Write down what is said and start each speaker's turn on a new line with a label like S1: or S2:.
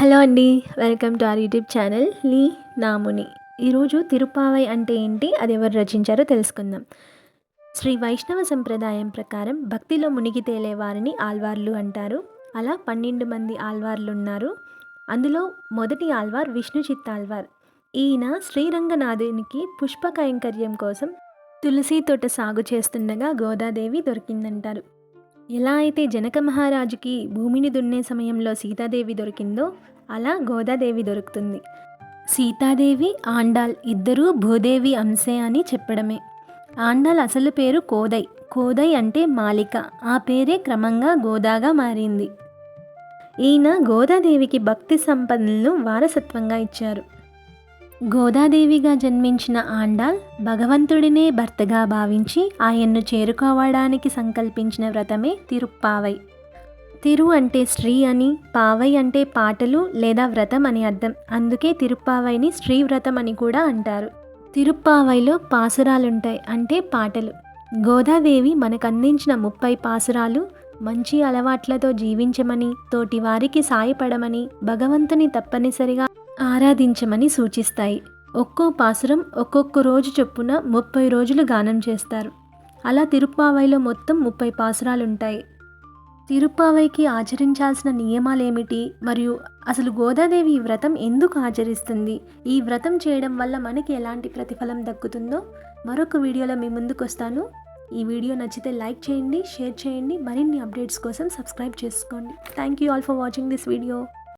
S1: Hello అండి welcome to our YouTube channel. లీ నాముని. ఈరోజు తిరుపావై అంటే ఏంటి అది ఎవరు రచించారో తెలుసుకుందాం. శ్రీ వైష్ణవ సంప్రదాయం ప్రకారం భక్తిలో మునిగి తేలే వారిని ఆల్వార్లు అంటారు. అలా పన్నెండు మంది ఆల్వార్లు ఉన్నారు. అందులో మొదటి ఆల్వార్ విష్ణు చిత్తాల్వార్ ఈయన శ్రీరంగనాథునికి పుష్ప కైంకర్యం కోసం తులసి తోట సాగు చేస్తుండగా గోదాదేవి దొరికిందంటారు. ఎలా అయితే జనక మహారాజుకి భూమిని దున్నే సమయంలో సీతాదేవి దొరికిందో అలా గోదాదేవి దొరుకుతుంది. సీతాదేవి ఆండాల్ ఇద్దరూ భూదేవి అంశే అని చెప్పడమే. ఆండాల్ అసలు పేరు కోదై. కోదై అంటే మాలిక. ఆ పేరే క్రమంగా గోదాగా మారింది. ఈయన గోదాదేవికి భక్తి సంపదలను వారసత్వంగా ఇచ్చారు. గోదాదేవిగా జన్మించిన ఆండాల్ భగవంతుడినే భర్తగా భావించి ఆయన్ను చేరుకోవడానికి సంకల్పించిన వ్రతమే తిరుప్పావై. తిరు అంటే స్త్రీ అని పావై అంటే పాటలు లేదా వ్రతం అని అర్థం. అందుకే తిరుప్పావైని స్త్రీ వ్రతం అని కూడా అంటారు. తిరుప్పావైలో పాసురాలుంటాయి అంటే పాటలు. గోదాదేవి మనకు అందించిన ముప్పై పాసురాలు మంచి అలవాట్లతో జీవించమని తోటి వారికి సాయపడమని భగవంతుని తప్పనిసరిగా ఆరాధించమని సూచిస్తాయి. ఒక్కో పాసురం ఒక్కొక్క రోజు చొప్పున ముప్పై రోజులు గానం చేస్తారు. అలా తిరుప్పావైలో మొత్తం ముప్పై పాసురాలు ఉంటాయి తిరుప్పావైకి ఆచరించాల్సిన నియమాలేమిటి? మరియు అసలు గోదాదేవి ఈ వ్రతం ఎందుకు ఆచరిస్తుంది? ఈ వ్రతం చేయడం వల్ల మనకి ఎలాంటి ప్రతిఫలం దక్కుతుందో మరొక వీడియోలో మీ ముందుకు వస్తాను ఈ వీడియో నచ్చితే లైక్ చేయండి షేర్ చేయండి మరిన్ని అప్డేట్స్ కోసం సబ్స్క్రైబ్ చేసుకోండి. Thank you all for watching this video.